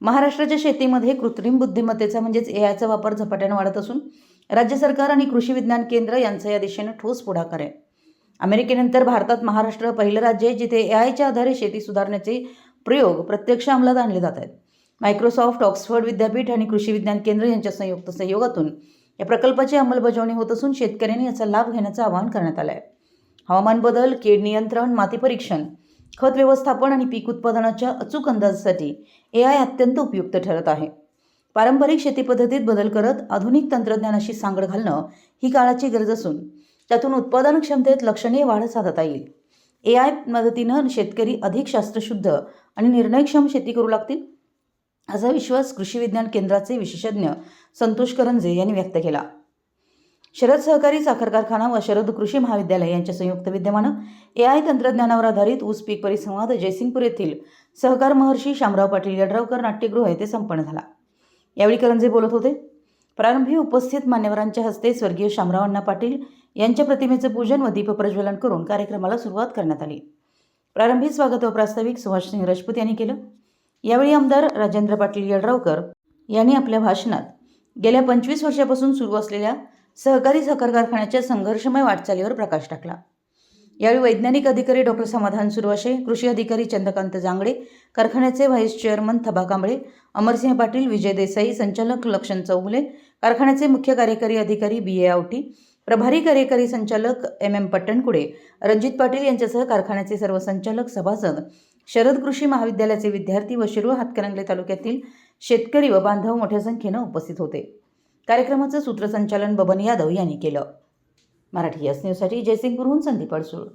महाराष्ट्राच्या शेतीमध्ये कृत्रिम बुद्धिमत्तेचा म्हणजेच ए आयचा वापर झपाट्याने वाढत असून राज्य सरकार आणि कृषी विज्ञान केंद्र यांचा या दिशेनं ठोस पुढाकार आहे. अमेरिकेनंतर भारतात महाराष्ट्र पहिलं राज्य आहे जिथे ए आयच्या आधारे शेती सुधारण्याचे प्रयोग प्रत्यक्ष अंमलात आणले जात आहेत. मायक्रोसॉफ्ट ऑक्सफर्ड विद्यापीठ आणि कृषी विज्ञान केंद्र यांच्या संयुक्त सहयोगातून या प्रकल्पाची अंमलबजावणी होत असून शेतकऱ्यांनी याचा लाभ घेण्याचं आवाहन करण्यात आलं आहे हवामान बदल कीड नियंत्रण माती परीक्षण खत व्यवस्थापन आणि पीक उत्पादनाच्या अचूक अंदाजासाठी ए आय अत्यंत उपयुक्त ठरत आहे. पारंपरिक शेती पद्धतीत बदल करत आधुनिक तंत्रज्ञानाशी सांगड घालणं ही काळाची गरज असून त्यातून उत्पादन क्षमतेत लक्षणीय वाढ साधता येईल. ए आय मदतीनं शेतकरी अधिक शास्त्रशुद्ध आणि निर्णयक्षम शेती करू लागतील असा विश्वास कृषी विज्ञान केंद्राचे विशेषज्ञ संतोष करंजे यांनी व्यक्त केला. शरद सहकारी साखर कारखाना व शरद कृषी महाविद्यालय यांच्या संयुक्त विद्यमानं ए आय तंत्रज्ञानावर आधारित ऊस पीक परिसंवाद जयसिंगपूर येथील सहकार महर्षी शामराव पाटील यड्रावकर नाट्यगृह येथे संपन्न झाला. यावेळी करंजे बोलत होते. प्रारंभी उपस्थित मान्यवरांच्या हस्ते स्वर्गीय शामरावांना पाटील यांच्या प्रतिमेचं पूजन व दीपप्रज्वलन करून कार्यक्रमाला सुरुवात करण्यात आली. प्रारंभी स्वागत व प्रास्ताविक सुभाषसिंग राजपूत यांनी केलं. यावेळी आमदार राजेंद्र पाटील यड्रावकर यांनी आपल्या भाषणात गेल्या पंचवीस वर्षापासून सुरू असलेल्या सहकारी साखर कारखान्याच्या संघर्षमय वाटचालीवर प्रकाश टाकला. यावेळी वैज्ञानिक अधिकारी डॉक्टर समाधान सुरवाशे कृषी अधिकारी चंद्रकांत जांगडे कारखान्याचे व्हाईस चेअरमन थबा कांबळे अमरसिंह पाटील विजय देसाई संचालक लक्षण चौगुले कारखान्याचे मुख्य कार्यकारी अधिकारी बी ए आवटी प्रभारी कार्यकारी संचालक एम एम पट्टणकुडे रणजित पाटील यांच्यासह कारखान्याचे सर्व संचालक सभासद शरद कृषी महाविद्यालयाचे विद्यार्थी व शिरूर हातकणंगले तालुक्यातील शेतकरी व बांधव मोठ्या संख्येनं उपस्थित होते. कार्यक्रमाचं सूत्रसंचालन बबन यादव यांनी केलं. मराठी यस न्यूजसाठी जयसिंगपूरहून संदीप अडसूळ.